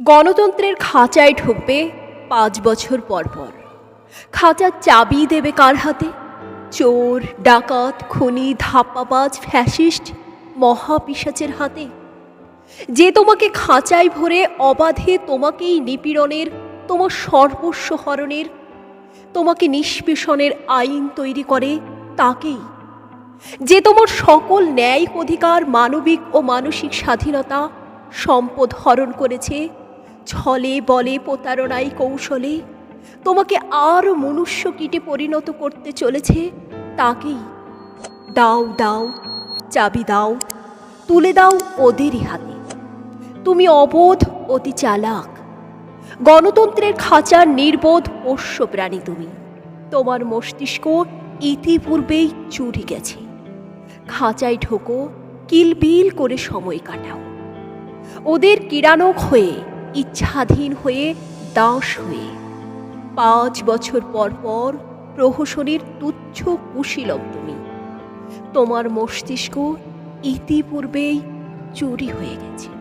গণতন্ত্রের খাঁচায় ঢুকবে পাঁচ বছর পর পর। খাঁচার চাবি দেবে কার হাতে? চোর, ডাকাত, খুনি, ধাপ্পাবাজ, ফ্যাসিস্ট মহাপিসাচের হাতে। যে তোমাকে খাঁচায় ভরে অবাধে তোমাকেই নিপীড়নের, তোমার সর্বস্ব হরণের, তোমাকে নিষ্পেষণের আইন তৈরি করে তাকেই। যে তোমার সকল ন্যায় অধিকার, মানবিক ও মানসিক স্বাধীনতা, সম্পদ হরণ করেছে ছলে বলে প্রতারণায় কৌশলে। তোমাকে আরও মনুষ্য কীটে পরিণত করতে চলেছে, তাকেই দাও দাও, চাবি দাও, তুলে দাও ওদেরই হাতে। তুমি অবোধ, অতি চালাক। গণতন্ত্রের খাঁচার নির্বোধ পোষ্য প্রাণী তুমি। তোমার মস্তিষ্ক ইতিপূর্বেই চুরি গেছে। খাঁচায় ঢোকো, কিলবিল করে সময় কাটাও। ওদের কিরানক হয়ে ইচ্ছাধীন হয়ে দাস হয়ে পাঁচ বছর পর পর প্রহসনের তুচ্ছ কুশীলব তুমি। তোমার মস্তিষ্ক ইতিপূর্বেই চুরি হয়ে গেছে।